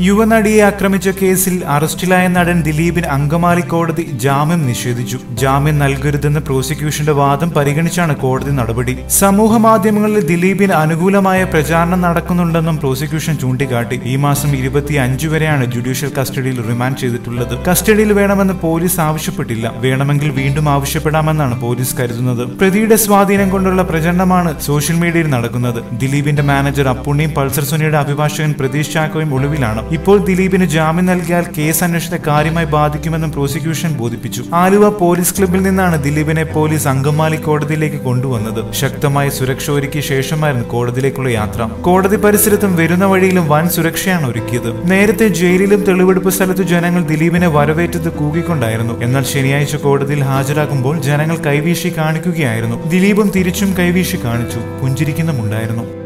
യുവനടിയെ ആക്രമിച്ച കേസിൽ അറസ്റ്റിലായ നടൻ ദിലീപിന് അങ്കമാലി കോടതി ജാമ്യം നിഷേധിച്ചു. ജാമ്യം നൽകരുതെന്ന പ്രോസിക്യൂഷന്റെ വാദം പരിഗണിച്ചാണ് കോടതി നടപടി. സമൂഹ മാധ്യമങ്ങളിൽ ദിലീപിന് അനുകൂലമായ പ്രചാരണം നടക്കുന്നുണ്ടെന്നും പ്രോസിക്യൂഷൻ ചൂണ്ടിക്കാട്ടി. ഈ മാസം ഇരുപത്തി അഞ്ച് വരെയാണ് ജുഡീഷ്യൽ കസ്റ്റഡിയിൽ റിമാൻഡ് ചെയ്തിട്ടുള്ളത്. കസ്റ്റഡിയിൽ വേണമെന്ന് പോലീസ് ആവശ്യപ്പെട്ടില്ല. വേണമെങ്കിൽ വീണ്ടും ആവശ്യപ്പെടാമെന്നാണ് പോലീസ് കരുതുന്നത്. പ്രതിയുടെ സ്വാധീനം കൊണ്ടുള്ള പ്രചരണമാണ് സോഷ്യൽ മീഡിയയിൽ നടക്കുന്നത്. ദിലീപിന്റെ മാനേജർ അപ്പുണ്ണിയും പൾസർ സുനിയുടെ അഭിഭാഷകൻ പ്രതീഷ് ചാക്കോയും ഒളിവിലാണ്. ഇപ്പോൾ ദിലീപിന് ജാമ്യം നൽകിയാൽ കേസ് അന്വേഷണത്തെ കാര്യമായി ബാധിക്കുമെന്നും പ്രോസിക്യൂഷൻ ബോധിപ്പിച്ചു. ആലുവ പോലീസ് ക്ലബിൽ നിന്നാണ് ദിലീപിനെ പോലീസ് അങ്കമാലി കോടതിയിലേക്ക് കൊണ്ടുവന്നത്. ശക്തമായ സുരക്ഷ ഒരുക്കിയ ശേഷമായിരുന്നു കോടതിയിലേക്കുള്ള യാത്ര. കോടതി പരിസരത്തും വരുന്ന വഴിയിലും വൻ സുരക്ഷയാണ് ഒരുക്കിയത്. നേരത്തെ ജയിലിലും തെളിവെടുപ്പ് സ്ഥലത്തു ജനങ്ങൾ ദിലീപിനെ വരവേറ്റത് കൂകിക്കൊണ്ടായിരുന്നു. എന്നാൽ ശനിയാഴ്ച കോടതിയിൽ ഹാജരാകുമ്പോൾ ജനങ്ങൾ കൈവീശി കാണിക്കുകയായിരുന്നു. ദിലീപും തിരിച്ചും കൈവീശി കാണിച്ചു. പുഞ്ചിരിക്കുന്നുമുണ്ടായിരുന്നു.